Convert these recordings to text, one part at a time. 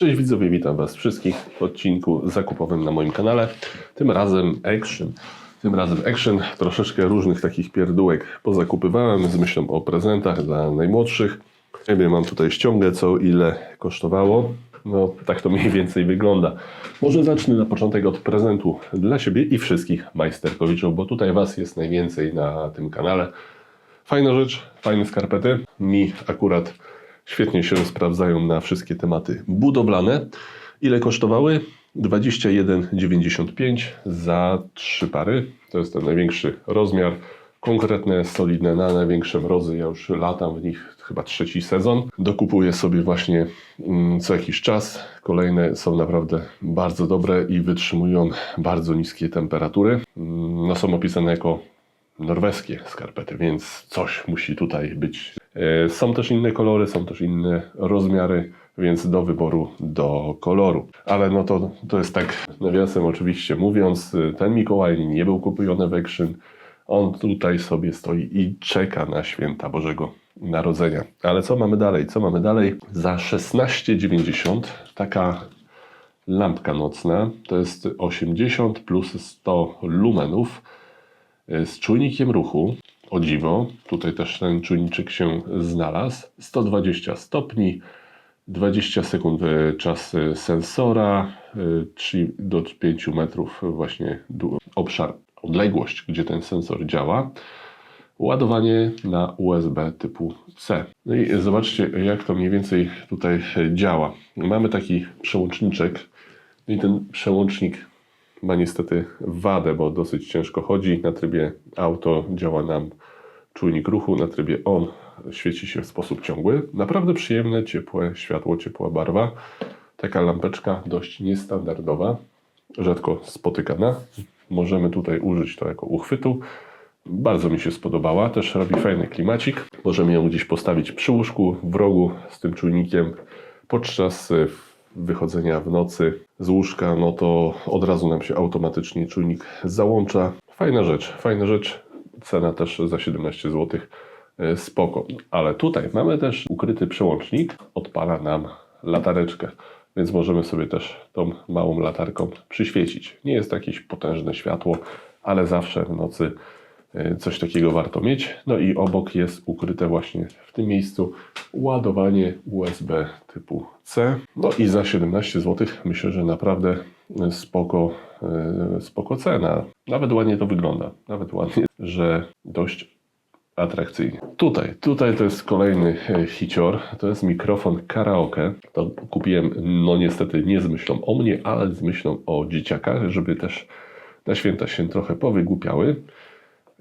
Cześć widzowie, witam Was wszystkich w odcinku zakupowym na moim kanale. Tym razem Action. Tym razem Action. Troszeczkę różnych takich pierdółek pozakupywałem z myślą o prezentach dla najmłodszych. Nie wiem, mam tutaj ściągę, co ile kosztowało. No, tak to mniej więcej wygląda. Może zacznę na początek od prezentu dla siebie i wszystkich majsterkowiczów, bo tutaj Was jest najwięcej na tym kanale. Fajna rzecz, fajne skarpety. Mi akurat świetnie się sprawdzają na wszystkie tematy budowlane. Ile kosztowały? 21,95 za trzy pary. To jest ten największy rozmiar. Konkretne, solidne, na największe mrozy. Ja już latam w nich chyba trzeci sezon. Dokupuję sobie właśnie mm, co jakiś czas. Kolejne są naprawdę bardzo dobre i wytrzymują bardzo niskie temperatury. Mm, No, są opisane jako norweskie skarpety, więc coś musi tutaj być. E, Są też inne kolory, są też inne rozmiary, więc do wyboru do koloru. Ale no to, to jest tak, nawiasem oczywiście mówiąc, y, ten Mikołaj nie był kupiony w. On tutaj sobie stoi i czeka na święta Bożego Narodzenia. Ale co mamy dalej? Co mamy dalej? Za 16,90 taka lampka nocna, to jest 80 plus 100 lumenów z czujnikiem ruchu. O dziwo, tutaj też ten czujniczek się znalazł. 120 stopni, 20 sekund e, czas e, sensora, e, 3 do 5 metrów właśnie obszar, odległość, gdzie ten sensor działa. Ładowanie na USB typu C. No i zobaczcie, jak to mniej więcej tutaj działa. Mamy taki przełączniczek. No i ten przełącznik ma niestety wadę, bo dosyć ciężko chodzi. Na trybie auto działa nam czujnik ruchu, na trybie on świeci się w sposób ciągły. Naprawdę przyjemne, ciepłe światło, ciepła barwa. Taka lampeczka dość niestandardowa, rzadko spotykana. Możemy tutaj użyć to jako uchwytu. Bardzo mi się spodobała, też robi fajny klimacik. Możemy ją gdzieś postawić przy łóżku, w rogu z tym czujnikiem. Podczas e, wychodzenia w nocy z łóżka, no to od razu nam się automatycznie czujnik załącza. Fajna rzecz, fajna rzecz. Cena też za 17 zł. E, Spoko. Ale tutaj mamy też ukryty przełącznik. Odpala nam latareczkę. Więc możemy sobie też tą małą latarką przyświecić. Nie jest to jakieś potężne światło, ale zawsze w nocy coś takiego warto mieć. No i obok jest ukryte właśnie w tym miejscu ładowanie USB typu C. No i za 17 zł myślę, że naprawdę spoko, e, spoko cena. Nawet ładnie to wygląda. Nawet ładnie, że dość atrakcyjnie. Tutaj, tutaj to jest kolejny e, hicior. To jest mikrofon karaoke. To kupiłem, no niestety nie z myślą o mnie, ale z myślą o dzieciakach, żeby też na święta się trochę powygłupiały.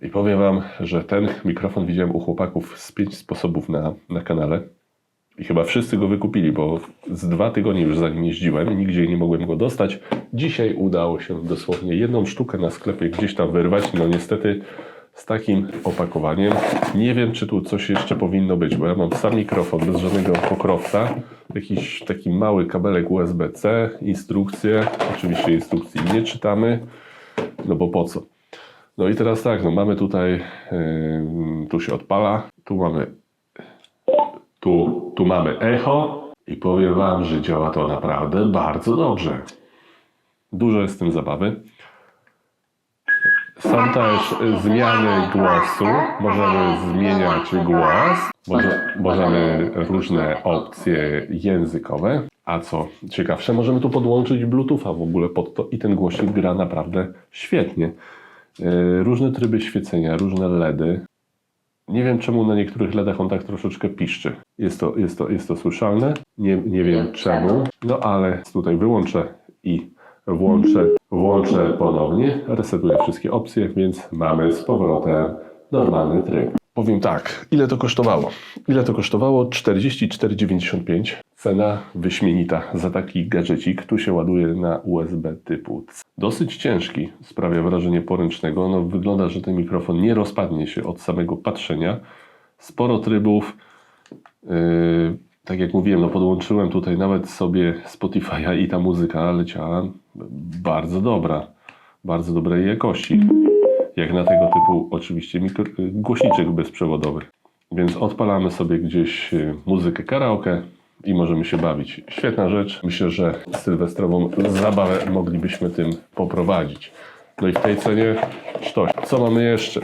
I powiem Wam, że ten mikrofon widziałem u chłopaków z pięć sposobów na, na kanale. I chyba wszyscy go wykupili, bo z dwa tygodnie już za nim jeździłem, nigdzie nie mogłem go dostać. Dzisiaj udało się dosłownie jedną sztukę na sklepie gdzieś tam wyrwać. No niestety z takim opakowaniem. Nie wiem, czy tu coś jeszcze powinno być, bo ja mam sam mikrofon bez żadnego pokrowca. Jakiś taki mały kabelek USB-C, instrukcje. Oczywiście instrukcji nie czytamy, no bo po co? No i teraz tak, no mamy tutaj, ym, tu się odpala, tu mamy, tu, tu mamy echo i powiem Wam, że działa to naprawdę bardzo dobrze. Dużo jest w tym zabawy. Są też zmiany głosu. Możemy zmieniać głos. Może, możemy różne opcje językowe. A co ciekawsze, możemy tu podłączyć Bluetootha w ogóle pod to i ten głośnik gra naprawdę świetnie. Yy, Różne tryby świecenia, różne LEDy. Nie wiem czemu na niektórych LEDach on tak troszeczkę piszczy. Jest to, jest to, jest to słyszalne. Nie, nie wiem czemu. No ale tutaj wyłączę i włączę, włączę ponownie. Resetuję wszystkie opcje, więc mamy z powrotem normalny tryb. Powiem tak, ile to kosztowało? Ile to kosztowało? 44,95. Cena wyśmienita za taki gadżecik. Tu się ładuje na USB typu C. Dosyć ciężki, sprawia wrażenie poręcznego. No, wygląda, że ten mikrofon nie rozpadnie się od samego patrzenia. Sporo trybów. Yy, tak jak mówiłem, no podłączyłem tutaj nawet sobie Spotify'a i ta muzyka leciała bardzo dobra. Bardzo dobrej jakości. Jak na tego typu oczywiście mikro, głośniczek bezprzewodowy. Więc odpalamy sobie gdzieś y, muzykę karaoke i możemy się bawić. Świetna rzecz. Myślę, że sylwestrową zabawę moglibyśmy tym poprowadzić. No i w tej cenie sztos. Co mamy jeszcze?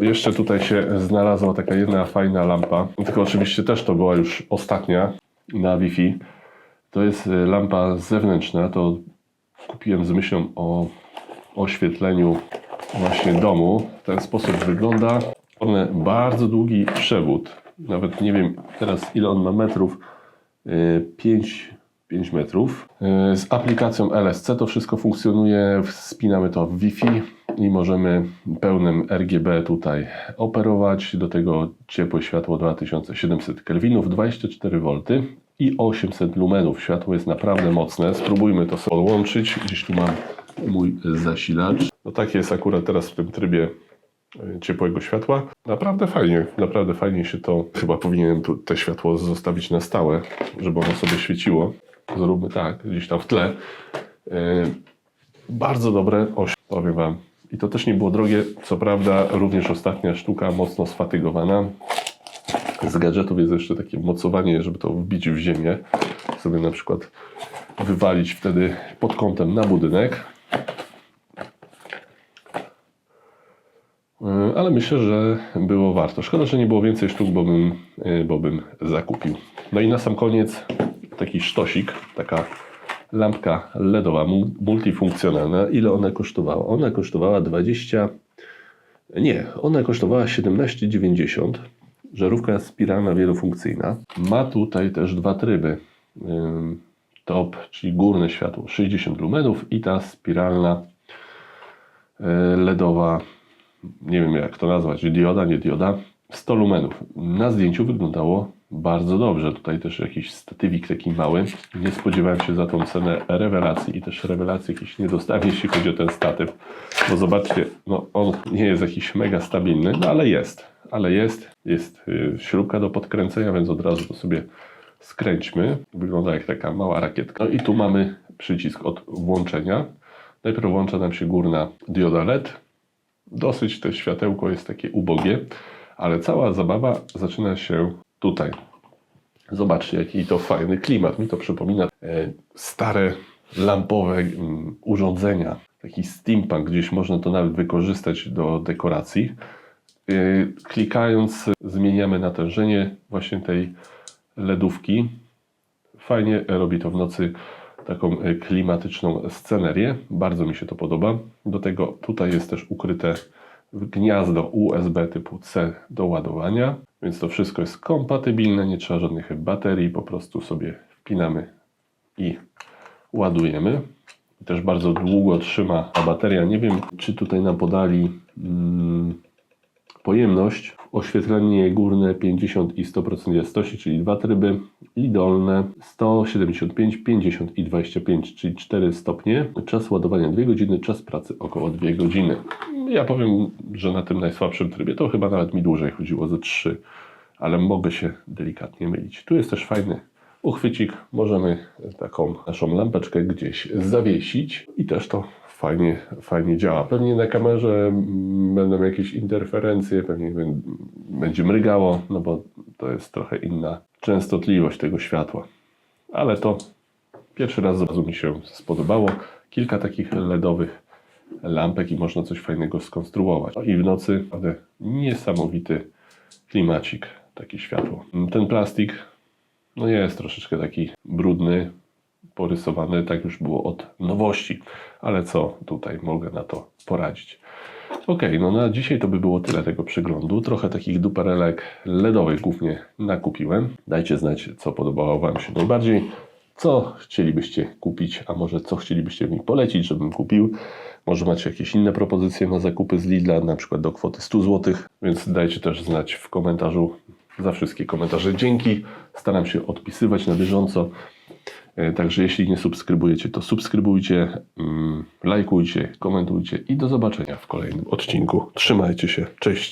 Jeszcze tutaj się znalazła taka jedna fajna lampa, tylko oczywiście też to była już ostatnia na Wi-Fi. To jest y, lampa zewnętrzna, to kupiłem z myślą o oświetleniu właśnie domu. W ten sposób wygląda. One bardzo długi przewód. Nawet nie wiem teraz ile on ma metrów. 5, 5 metrów. Y, Z aplikacją LSC to wszystko funkcjonuje. Spinamy to w Wi-Fi i możemy pełnym RGB tutaj operować. Do tego ciepłe światło 2700 kelwinów, 24 V i 800 lumenów. Światło jest naprawdę mocne. Spróbujmy to sobie podłączyć. Gdzieś tu mam mój zasilacz. No tak jest akurat teraz w tym trybie e, ciepłego światła. Naprawdę fajnie, naprawdę fajnie się to. Chyba powinienem tu te światło zostawić na stałe, żeby ono sobie świeciło. Zróbmy tak, gdzieś tam w tle. E, Bardzo dobre, oś, powiem Wam. I to też nie było drogie. Co prawda, również ostatnia sztuka mocno sfatygowana. Z gadżetów jest jeszcze takie mocowanie, żeby to wbić w ziemię. Sobie na przykład wywalić wtedy pod kątem na budynek. Yy, Ale myślę, że było warto. Szkoda, że nie było więcej sztuk, bo bym, yy, bo bym zakupił. No i na sam koniec taki sztosik, taka lampka LEDowa, mu- multifunkcjonalna. Ile ona kosztowała? Ona kosztowała 20. Nie, ona kosztowała 17,90. Żarówka spiralna wielofunkcyjna. Ma tutaj też dwa tryby. Top, czyli górne światło 60 lumenów i ta spiralna e, LEDowa, nie wiem jak to nazwać, dioda, nie dioda, 100 lumenów. Na zdjęciu wyglądało bardzo dobrze. Tutaj też jakiś statywik taki mały. Nie spodziewałem się za tą cenę rewelacji i też rewelacji jakiejś nie dostałem, jeśli chodzi o ten statyw. Bo zobaczcie, no on nie jest jakiś mega stabilny, no ale jest. Ale jest. Jest y, śrubka do podkręcenia, więc od razu to sobie skręćmy. Wygląda jak taka mała rakietka. No i tu mamy przycisk od włączenia. Najpierw włącza nam się górna dioda LED. Dosyć to światełko jest takie ubogie, ale cała zabawa zaczyna się tutaj. Zobaczcie, jaki to fajny klimat. Mi to przypomina e, stare lampowe mm, urządzenia. Taki steampunk, gdzieś można to nawet wykorzystać do dekoracji. E, Klikając zmieniamy natężenie właśnie tej LEDówki. Fajnie robi to w nocy taką e, klimatyczną scenerię. Bardzo mi się to podoba. Do tego tutaj jest też ukryte gniazdo USB typu C do ładowania, więc to wszystko jest kompatybilne, nie trzeba żadnych baterii, po prostu sobie wpinamy i ładujemy. Też bardzo długo trzyma bateria. Nie wiem, czy tutaj nam podali mm, pojemność. Oświetlenie górne 50 i 100% jasności, czyli dwa tryby i dolne 175, 50 i 25, czyli 4 stopnie. Czas ładowania 2 godziny, czas pracy około 2 godziny. Ja powiem, że na tym najsłabszym trybie to chyba nawet mi dłużej chodziło ze 3, ale mogę się delikatnie mylić. Tu jest też fajny uchwycik. Możemy taką naszą lampeczkę gdzieś zawiesić i też to fajnie, fajnie działa. Pewnie na kamerze mm, będą jakieś interferencje, pewnie bę- będzie mrygało, no bo to jest trochę inna częstotliwość tego światła. Ale to pierwszy raz bardzo mi się spodobało. Kilka takich LEDowych lampek i można coś fajnego skonstruować. I w nocy naprawdę niesamowity klimacik, takie światło. Ten plastik no jest troszeczkę taki brudny, porysowany, tak już było od nowości, ale co tutaj mogę na to poradzić. Ok, no na dzisiaj to by było tyle tego przeglądu. Trochę takich duperelek LEDowych głównie nakupiłem. Dajcie znać, co podobało Wam się najbardziej, co chcielibyście kupić, a może co chcielibyście mi polecić, żebym kupił. Może macie jakieś inne propozycje na zakupy z Lidla, na przykład do kwoty 100 zł, więc dajcie też znać w komentarzu. Za wszystkie komentarze dzięki. Staram się odpisywać na bieżąco. E, Także jeśli nie subskrybujecie, to subskrybujcie, mm, lajkujcie, komentujcie i do zobaczenia w kolejnym odcinku. Trzymajcie się, cześć.